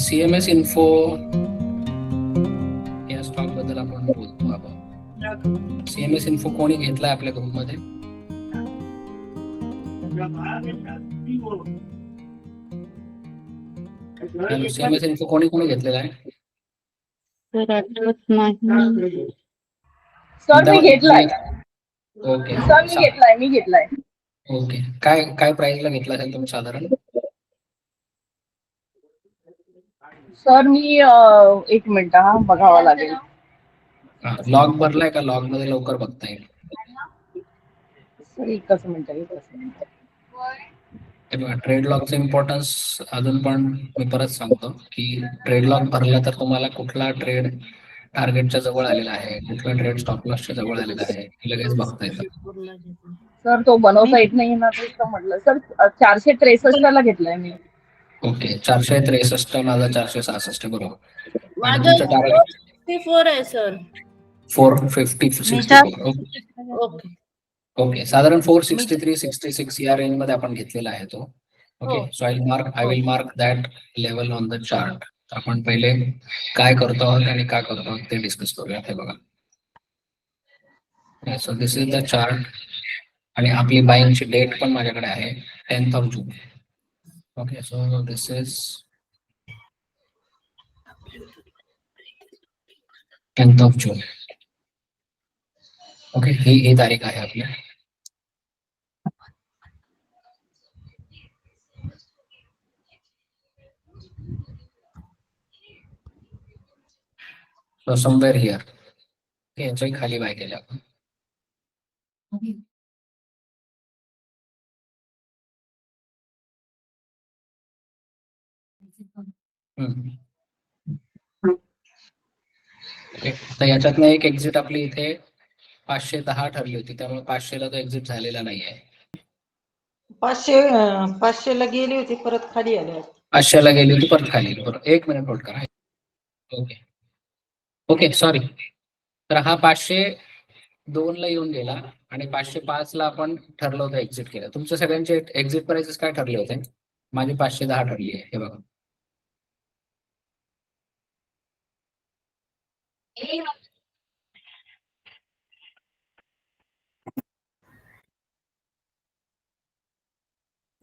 CMS info या स्टॉकबद्दल आपण बोलतो आपण सीएमएस इन्फो कोणी घेतलाय आपल्या ग्रुपमध्ये सीएमएस इन्फो कोणी कोणी घेतलेला आहे? सर मी घेतलाय. ओके सर मी घेतलाय मी घेतलाय. ओके काय काय प्राइसला घेतला असेल तुम्ही साधारण? सर मी अं, एक मिनिट हा बघावा लागेल. लॉग भरलाय का? लॉगमध्ये लवकर बघता येईल. सर एकच मिनिट एकच मिनिट. ट्रेड लॉगचं इम्पॉर्टन्स अजून पण मी परत सांगतो की ट्रेड लॉग भरला तर तुम्हाला कुठला ट्रेड टार्गेटच्या जवळ आलेला आहे कुठला ट्रेड स्टॉप लॉसच्या जवळ आलेला आहे हे लगेच बघता येतं. सर तो बनवता येत नाही ना तेच तर म्हटलं. सर चारशे त्रेसष्ट ला घेतलाय मी. ओके चारशे त्रेसष्ट माझा चारशे सहासष्ट बरोबर. फोर आहे sir four fifty sixty okay. Okay साधारण four sixty three sixty six या रेंजमध्ये आपण घेतलेला आहे तो. Okay. So I mark I will mark that level on the chart आपण पहिले काय करतो आहोत आणि काय करतो आहोत ते डिस्कस करूया हे बघा. So this is the chart आणि आपली बाईंगची डेट पण माझ्याकडे आहे tenth of June okay so this is tenth of June okay ही ही तारीख आहे आपली So somewhere here. Okay, याच्याही खाली बाय केल्या आपण तर याच्यातनं एक एक्झिट आपली इथे पाचशे दहा ठरली होती त्यामुळे पाचशेला तो एक्झिट झालेला नाही आहे पाचशे पाचशेला गेली होती परत खाली आले पाचशेला गेली होती परत खाली बरोबर एक मिनिट होल्ड करा. ओके. ओके सॉरी तर हा पाचशे दोन ला येऊन गेला आणि पाचशे पाच ला आपण ठरलं होतं एक्झिट केलं. तुमच्या सगळ्यांचे एक्झिट प्राइसेस काय ठरले होते? माझी पाचशे दहा ठरली आहे हे बघा.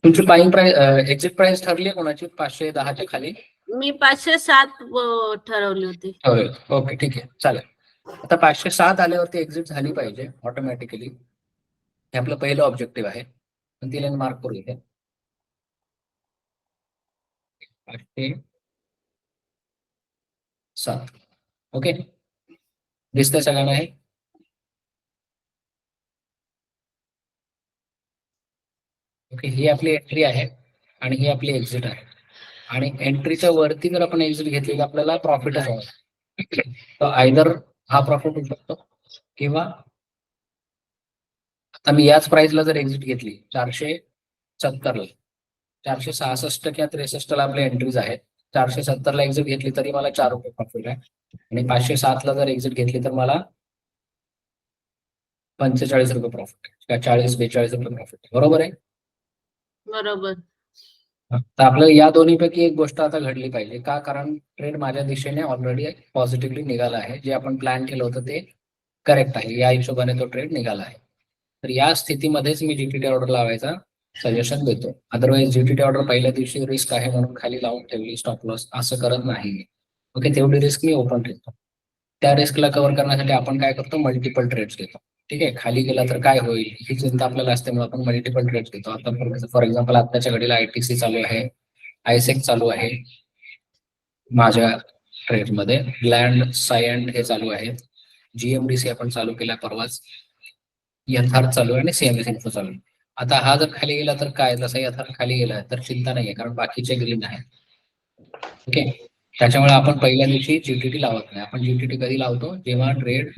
तुमची बाईंग प्राइस एक्झिट प्राइस ठरली कोणाची? पाचशे दहाच्या खाली? मी पाचशे सात ठरवली होती. ओके ठीक आहे. चालेल. आता पाचशे सात आल्यावरती एक्झिट झाली पाहिजे ऑटोमॅटिकली हे आपलं पहिलं ऑब्जेक्टिव्ह आहे. पण तिला मार्क करू इथे. पाचशे सात. ओके? दिसतंय सगळ्यांना हे ओके ही आपली एंट्री आहे आणि ही आपली एक्झिट आहे. आणि एंट्रीच्या वरती जर आपण एक्झिट घेतली तर आपल्याला प्रॉफिटच हवा तर आयदर हा प्रॉफिट होऊ शकतो किंवा आता मी याच प्राइसला जर एक्झिट घेतली चारशे सत्तरला चारशे सहासष्ट किंवा त्रेसष्टला आपल्या एंट्रीज आहेत. चारशे सत्तरला एक्झिट घेतली तरी मला चार रुपये प्रॉफिट आहे. आणि पाचशे सातला जर एक्झिट घेतली तर मला पंचेचाळीस रुपये प्रॉफिट किंवा चाळीस बेचाळीस रुपये प्रॉफिट बरोबर आहे? बरोबर. तर आपल्याला या दोन्हीपैकी एक गोष्ट आता घडली पाहिजे. का? कारण ट्रेड माझ्या दिशेने ऑलरेडी पॉझिटिव्हली निघाला आहे. जे आपण प्लॅन केलं होतं ते करेक्ट आहे. या हिशोबाने तो ट्रेड निघाला आहे. तर या स्थितीमध्येच मी जीटीटी ऑर्डर लावायचा. सजेशन देतो. अदरवाईज जीटीटी ऑर्डर पहिल्या दिवशी रिस्क आहे म्हणून खाली लावून ठेवली स्टॉप लॉस असं करत नाही. ओके तेवढी रिस्क मी ओपन ठेवतो. त्या रिस्कला कव्हर करण्यासाठी आपण काय करतो? मल्टिपल ट्रेड्स घेतो. ठीक आहे खाली गेला तर काय होईल? ही चिंता आपल्याला असते म्हणून आपण मल्टिपल ट्रेड्स घेतो. आता फॉर एक्झाम्पल आताच्या घडीला आयटीसी चालू आहे आयसेक चालू आहे. माझ्या ट्रेडमध्ये लँड सायंड हे चालू आहे. जीएमडीसी आपण चालू केला परवाच. यथार्थ चालू आहे आणि सीएमएस इन्फो चालू आहे. आता हा जर खाली गेला तर काय? जसा यथार्थ खाली गेला तर चिंता नाहीये कारण बाकीचे ग्रीन आहेत. ओके त्याच्यामुळे आपण पहिल्या दिवशी जीटीटी लावत नाही. आपण जीटीटी कधी लावतो? जेव्हा ट्रेड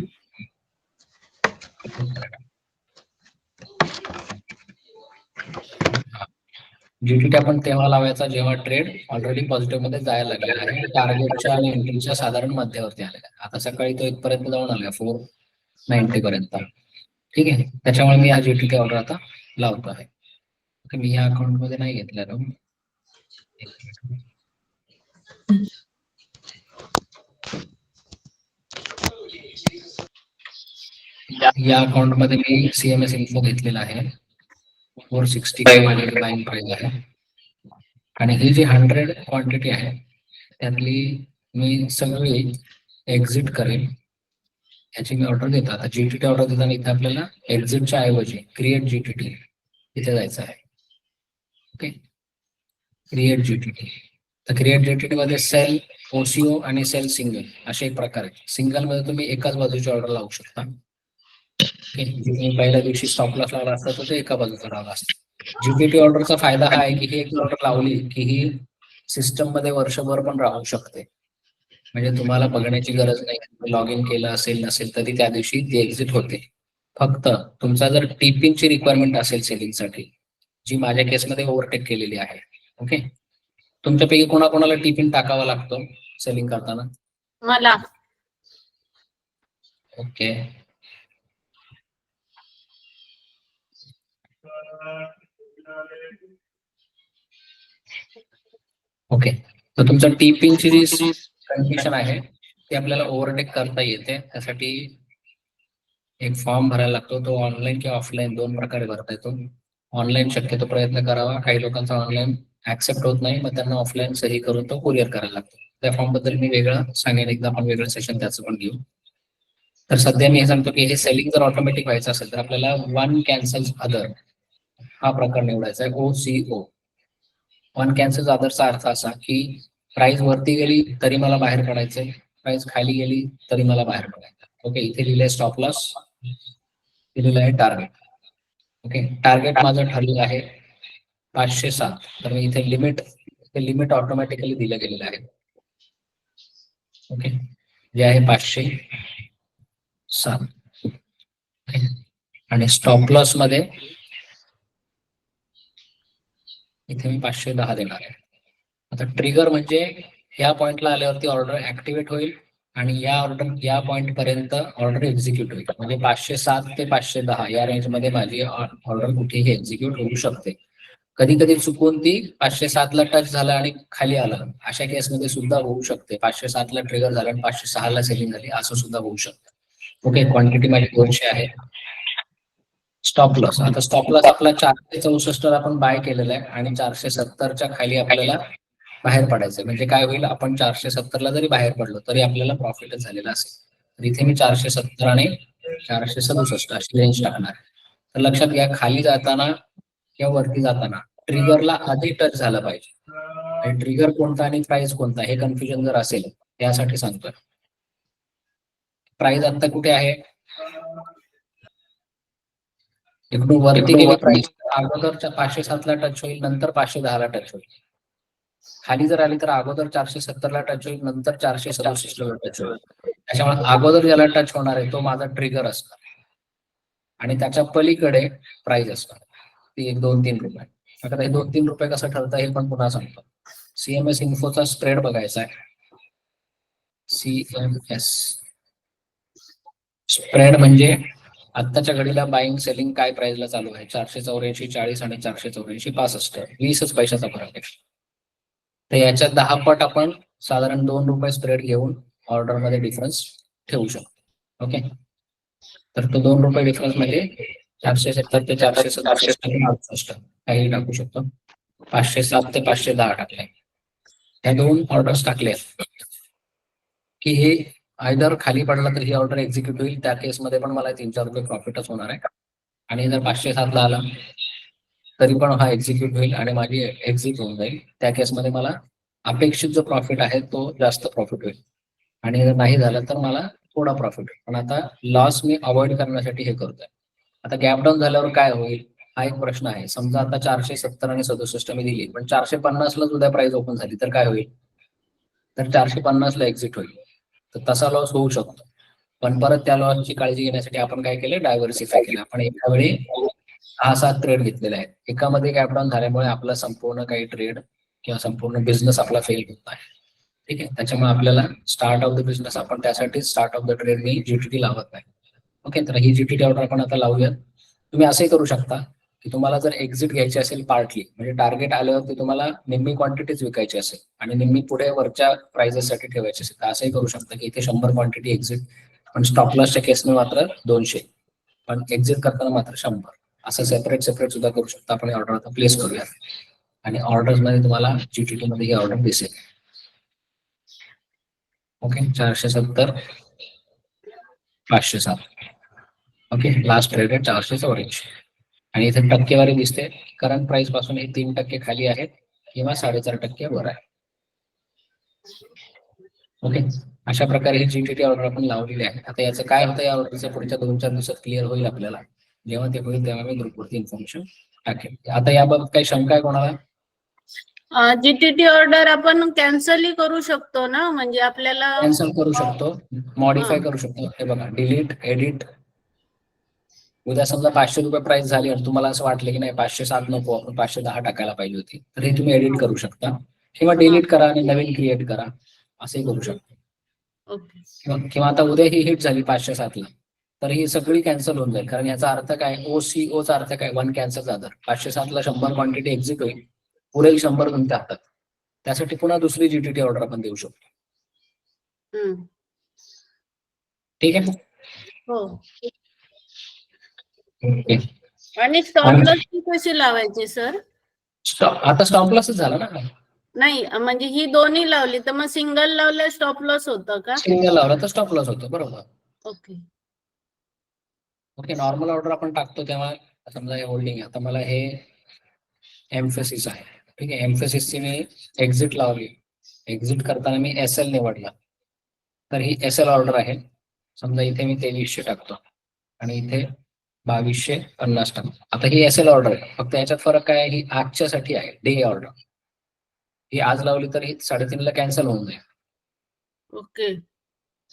जीटीटी आपण तेव्हा लावायचा जेव्हा ट्रेड ऑलरेडी पॉझिटिव्हमध्ये जायला लागला. आहे टार्गेटच्या आणि एंट्रीच्या साधारण मध्यावरती आलेला आहे. आता सकाळी तो इथपर्यंत जाऊन आलाय फोर नाईन्टी पर्यंत. ठीक आहे? त्याच्यामुळे मी हा जीटीटी ऑर्डर आता या अकाउंट मध्ये नाही घेतला या अकाउंट मध्ये मी सीएमएस इन्फो घेतलेला आहे. आहे. आणि ही जी हंड्रेड क्वांटिटी आहे, त्यातली मी सगळी करेल. याची मी ऑर्डर देतो आता जीटीटी ऑर्डर देताना इथे आपल्याला एक्झिटच्या ऐवजी क्रिएट जीटीटी इथे जायचं आहे. ओके? क्रिएट जीटीटी तर क्रिएट जीटीटी मध्ये सेल ओसीओ आणि सेल सिंगल असे एक प्रकार आहेत. सिंगलमध्ये तुम्ही एकाच बाजूची ऑर्डर लावू शकता. पहिल्या दिवशी स्टॉप लॉस लावला असता तर ते एका बाजूचा लावला असता. जीपीटी ऑर्डरचा फायदा हा आहे की ही एक ऑर्डर लावली की ही सिस्टममध्ये वर्षभर पण राहू शकते. म्हणजे तुम्हाला बघण्याची गरज नाही. लॉग इन केलं असेल नसेल तरी त्या दिवशी ती एक्झिट होते. फक्त तुमचा जर टिपिंगची रिक्वायरमेंट असेल सेलिंगसाठी जी माझ्या केसमध्ये ओव्हरटेक केलेली आहे ओके तुमच्यापैकी कोणाकोणाला टिफिन टाकावा लागतो सेलिंग करताना? मला. ओके ओके तर तुमचं टिपिंगची जी कंडिशन आहे ती आपल्याला ओव्हरटेक करता येते. त्यासाठी एक फॉर्म भरायला लागतो. तो ऑनलाईन किंवा ऑफलाईन दोन प्रकारे भरता येतो. ऑनलाईन शक्यतो प्रयत्न करावा. काही लोकांचा ऑनलाईन ऍक्सेप्ट होत नाही. मग त्यांना ऑफलाईन सही करून तो कुरिअर करायला लागतो. त्या फॉर्मबद्दल मी वेगळं सांगेन. एकदा आपण वेगळं सेशन त्याचं पण घेऊ. तर सध्या मी हे सांगतो की हे सेलिंग जर ऑटोमॅटिक व्हायचं असेल तर आपल्याला वन कॅन्सल अदर हा प्रकार निवडायचा आहे. O C O one cancel अदरचा अर्थ असा की प्राइस वरती गेली तरी मला बाहेर पडायचंय. प्राइस खाली गेली तरी मला बाहेर पडायचं ओके इथे लिहिलंय स्टॉप लॉस दिलेलं आहे टार्गेट ओके टार्गेट माझं ठरलेलं आहे पाचशे सात. तर मी इथे लिमिट इथे लिमिट ऑटोमॅटिकली दिलं गेलेलं आहे. ओके जे आहे पाचशे सात. आणि स्टॉप लॉसमध्ये इथे मी पाचशे दहा देणार आहे. आता ट्रिगर म्हणजे या पॉइंटला आल्यावरती ऑर्डर ऍक्टिव्हेट होईल. आणि या ऑर्डर या पॉइंट पर्यंत ऑर्डर एक्झिक्यूट होईल. म्हणजे पाचशे सात ते पाचशे दहा या रेंजमध्ये माझी ऑर्डर कुठेही एक्झिक्यूट होऊ शकते. कधी कधी चुकून ती पाचशे सातला टच झाला आणि खाली आलं. अशा केसमध्ये सुद्धा होऊ शकते. पाचशे सातला ट्रिगर झालं आणि पाचशे सहाला सेलिंग झाली. असं सुद्धा होऊ शकतं. ओके क्वांटिटी माझी दोनशे आहे. स्टॉप लॉस आता स्टॉप लॉस आपला चारशे चौसष्टला आपण बाय केलेला आहे आणि चारशे सत्तरच्या खाली आपल्याला बाहेर पडायचं. म्हणजे काय होईल आपण चारशे सत्तरला जरी बाहेर पडलो तरी आपल्याला प्रॉफिटच झालेला असेल. तर इथे मी चारशे सत्तर आणि चारशे सदुसष्ट अशी रेंज टाकणार. तर लक्षात घ्या खाली जाताना किंवा वरती जाताना ट्रिगरला आधी टच झालं पाहिजे. आणि ट्रिगर कोणता आणि प्राइस कोणता हे कन्फ्युजन जर असेल त्यासाठी सांगतोय. प्राइस आता कुठे आहे? इकडून वरती गेली प्राइस अगोदरच्या पाचशे सातला टच होईल नंतर पाचशे दहाला टच होईल. खाली जर आली तर अगोदर चारशे सत्तरला टच होईल नंतर चारशे सदुसष्टला टच होईल. त्याच्यामुळे अगोदर ज्याला टच होणार आहे तो माझा ट्रिगर असणार आणि त्याच्या पलीकडे प्राइस असणार ती एक दोन तीन रुपये. आता हे दोन तीन रुपये कसं ठरतं हे पण पुन्हा सांगतो. सीएमएस इन्फोचा स्प्रेड बघायचा आहे. सीएमएस स्प्रेड म्हणजे आत्ताच्या घडीला बाईंग सेलिंग काय प्राइसला चालू आहे? चारशे चौऱ्याऐंशी चाळीस आणि चारशे चौऱ्याऐंशी पासष्ट. वीसच पैशाचा फरक आहे. तर याच्यात दहा पट आपण साधारण दोन रुपये स्प्रेड घेऊन ऑर्डरमध्ये डिफरन्स ठेवू शकतो. ओके तर तो दोन रुपये डिफरन्स म्हणजे चारशे सत्तर ते चारशे सदुसष्ट काही टाकू शकतो. पाचशे सात ते पाचशे दहा टाकले. ह्या दोन ऑर्डर्स टाकले. की हे आयदर खाली पडला तर ही ऑर्डर एक्झिक्यूट होईल. त्या केसमध्ये पण मला तीन चार रुपये प्रॉफिटच होणार आहे. आणि जर पाचशे सातला आलं तरी पण हा एक्झिक्यूट होईल आणि माझी एक्झिट होऊन जाईल. त्या केसमध्ये मला अपेक्षित जो प्रॉफिट आहे तो जास्त प्रॉफिट होईल. आणि जर नाही झालं तर मला थोडा प्रॉफिट होईल. पण आता लॉस मी अवॉइड करण्यासाठी हे करतोय. आता गॅप डाऊन झाल्यावर काय होईल? हा एक प्रश्न आहे. समजा आता चारशे सत्तर आणि सदुसष्ट मी दिली पण चारशे पन्नासलाच उद्या प्राइस ओपन झाली तर काय होईल? तर चारशे पन्नासला एक्झिट होईल. तर तसा लॉस होऊ शकतो. पण परत त्या लॉसची काळजी घेण्यासाठी आपण काय केलं? डायव्हर्सिफाय केलं. आपण एका वेळी सहा सात ट्रेड घेतलेले आहेत. एकामध्ये गॅप डाऊन झाल्यामुळे आपला संपूर्ण काही ट्रेड किंवा संपूर्ण बिझनेस आपला फेल होत आहे. ठीक आहे? त्याच्यामुळे आपल्याला स्टार्ट ऑफ द बिझनेस आपण त्यासाठी स्टार्ट ऑफ द ट्रेड मी जीटीटी लावत नाही. ओके तर ही जीटीटी ऑर्डर आपण आता लावूयात. तुम्ही असंही करू शकता की तुम्हाला जर एक्झिट घ्यायची असेल पार्टली म्हणजे टार्गेट आल्यावरती तुम्हाला निम्मी क्वांटिटीज विकायची असेल आणि निम्मी पुढे वरच्या प्राइजेससाठी ठेवायची असेल तर असंही करू शकता की इथे शंभर क्वांटिटी एक्झिट पण स्टॉप लॉसच्या केसने मात्र दोनशे. पण एक्झिट करताना मात्र शंभर. असं सेपरेट सेपरेट सुद्धा करू शकता. आपण ऑर्डर आता प्लेस करूया. आणि ऑर्डर्समध्ये तुम्हाला जीटीटी मध्ये ही ऑर्डर दिसेल. ओके चारशे सत्तर. पाचशे सात. ओके लास्ट ट्रेड आहे चारशे चौऱ्याऐंशी. आणि इथे टक्केवारी दिसते. करंट प्राइसपासून हे तीन टक्के खाली आहेत किंवा साडेचार टक्के वर आहे. ओके अशा प्रकारे ही जीटीटी ऑर्डर आपण लावलेली आहे. आता याचं काय होतं या ऑर्डरचं पुढच्या दोन चार दिवसात क्लिअर होईल आपल्याला. जेव्हा ते होईल तेव्हा मी ग्रुपवरती इन्फॉर्मेशन टाकेल आता याबाबत काही शंका आहे कोणाला? जीटीटी ऑर्डर आपण कॅन्सलही करू शकतो ना? म्हणजे आपल्याला कॅन्सल करू शकतो. मॉडीफाय. करू शकतो. हे बघा डिलीट एडिट उद्या समजा पाचशे रुपये प्राइस झाली आणि तुम्हाला असं वाटलं की नाही पाचशे सात नको आपण पाचशे दहा टाकायला पाहिजे होती. तर हे तुम्ही एडिट करू शकता. किंवा डिलीट करा आणि नवीन क्रिएट करा. असंही करू शकता. किंवा आता उद्या ही हिट झाली पाचशे सातला. तर ही सगळी कॅन्सल होऊन जाईल. कारण याचा अर्थ काय? ओ सी ओचा अर्थ काय? वन कॅन्सल अदर पाचशे सातला शंभर क्वांटिटी एक्झिट होईल. पुढील शंभर तुमच्या हातात त्यासाठी पुन्हा दुसरी जीटीटी ऑर्डर आपण देऊ शकतो. ठीक आहे? हो. आणि स्टॉप लॉस कशी लावायची सर आता स्टॉप लॉसच झाला ना? नाही म्हणजे ही दोन्ही लावली तर मग सिंगल लावलं स्टॉप लॉस होतं का? सिंगल लावला तर स्टॉप लॉस होतो. बरोबर. ओके. ओके नॉर्मल ऑर्डर आपण टाकतो तेव्हा समजा हे होल्डिंग आता मला हे एम्फेसिस आहे. ठीक आहे एम्फेसिसची मी एक्झिट लावली. एक्झिट करताना मी एस एल निवडला. तर ही एस एल ऑर्डर आहे. समजा इथे मी तेवीसशे टाकतो. आणि इथे बावीसशे पन्नास टाकतो. आता ही एस एल ऑर्डर आहे. फक्त याच्यात फरक काय ही आजच्यासाठी आहे. डे ऑर्डर ही आज लावली तर ही साडेतीनला कॅन्सल होऊन जाईल. ओके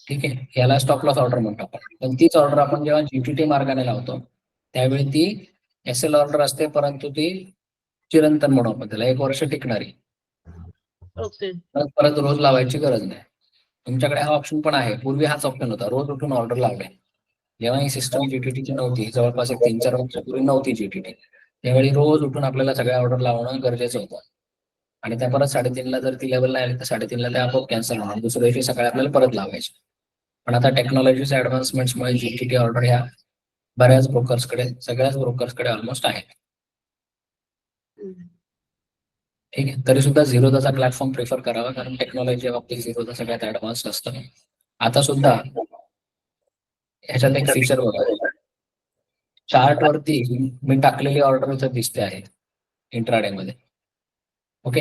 ठीक आहे? याला स्टॉप लॉस ऑर्डर म्हणतो आपण. पण तीच ऑर्डर आपण जेव्हा जीटीटी मार्गाने लावतो त्यावेळी ती एस एल ऑर्डर असते परंतु ती चिरंतन म्हणू आपण त्याला एक वर्ष टिकणारी. ओके. परत परत रोज लावायची गरज नाही. तुमच्याकडे हा ऑप्शन पण आहे. पूर्वी हाच ऑप्शन होता. रोज उठून ऑर्डर लावणे. जेव्हा ही सिस्टम जीटीटीची नव्हती जवळपास एक तीन चार वर्षापूर्वी नव्हती जीटीटी त्यावेळी रोज उठून आपल्याला सगळ्या ऑर्डर लावणं गरजेचं होतं. आणि त्या परत साडेतीनला जर ती लेवल नाही आली तर साडेतीनला त्या आपोआप कॅन्सल होणार. दुसऱ्या दिवशी सकाळी आपल्याला परत लावायचे. पण आता टेक्नॉलॉजीच्या ऍडव्हान्समेंट्समुळे जीटीटी ऑर्डर ह्या बऱ्याच ब्रोकर्सकडे सगळ्याच ब्रोकर्सकडे ऑलमोस्ट आहेत ठीक आहे तरी सुद्धा झिरोदाचा प्लॅटफॉर्म प्रिफर करावा कारण टेक्नॉलॉजी बाबतीत झिरोदा सगळ्यात ऍडव्हान्स असतं. आता सुद्धा ह्याच्यात एक फीचर बघा. चार्ट वरती मी टाकलेली ऑर्डर इथं दिसते आहे इंट्राडे मध्ये. ओके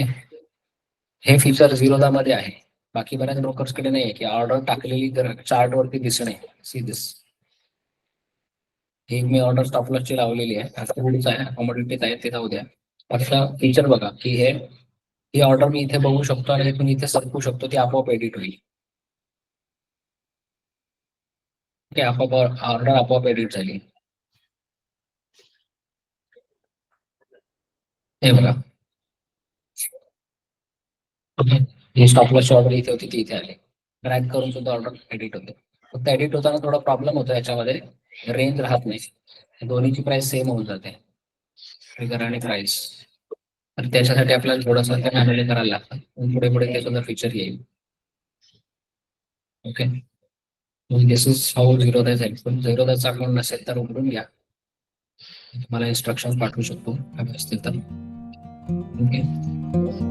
हे फीचर झिरोदा मध्ये आहे. बाकी बऱ्याच ब्रोकर्सकडे नाही की ऑर्डर टाकलेली चार्ट वरती दिसणे सी दिस ही मी ऑर्डर स्टॉप ची लावलेली आहे. आता आहे कॉमोडिटीज आहे ते जाऊ द्या. आता फीचर बघा, की हे, ही ऑर्डर मी इथे बघू शकतो आणि इथून इथे सरकू शकतो, ती आपोआप एडिट होईल. आपोआप ऑर्डर आपोआप एडिट झाली. हे बघा. ओके ही ऑर्डर इथे होती ती इथे आली. ड्रॅग करून सुद्धा ऑर्डर एडिट होते. फक्त एडिट होताना थोडा प्रॉब्लेम होतो याच्यामध्ये रेंज राहत नाही. दोन्हीची प्राइस सेम होऊन जाते. ट्रिगर आणि प्राइस तर त्याच्यासाठी आपल्याला थोडस ते करायला लागतं. पण पुढे पुढे ते सुद्धा फीचर येईल. Okay this is how Zerodha helpful Zerodha account नसेल तर उघडून घ्या. तुम्हाला इन्स्ट्रक्शन पाठवू शकतो. हवे असतील तर ओके